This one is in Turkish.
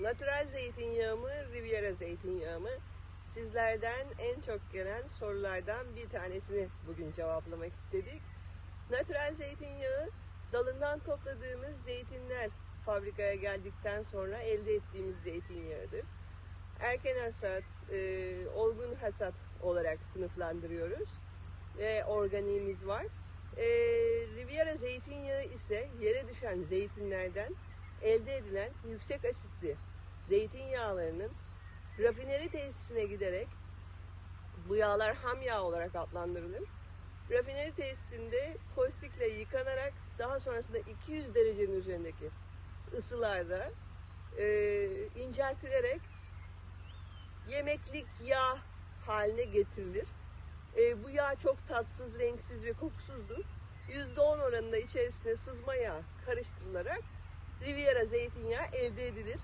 Natural zeytinyağı mı, Riviera zeytinyağı mı? Sizlerden en çok gelen sorulardan bir tanesini bugün cevaplamak istedik. Natural zeytinyağı dalından topladığımız zeytinler fabrikaya geldikten sonra elde ettiğimiz zeytinyağıdır. Erken hasat, e, olgun hasat olarak sınıflandırıyoruz ve organiğimiz var. E, Riviera zeytinyağı ise yere düşen zeytinlerden elde edilen yüksek asitli zeytinyağlarının rafineri tesisine giderek bu yağlar ham yağ olarak adlandırılır. Rafineri tesisinde postikle yıkanarak daha sonrasında 200 derecenin üzerindeki ısılarda e, inceltilerek yemeklik yağ haline getirilir. E, bu yağ çok tatsız, renksiz ve kokusuzdur. %10 oranında içerisine sızma yağı karıştırılarak Riviera zeytinyağı elde edilir.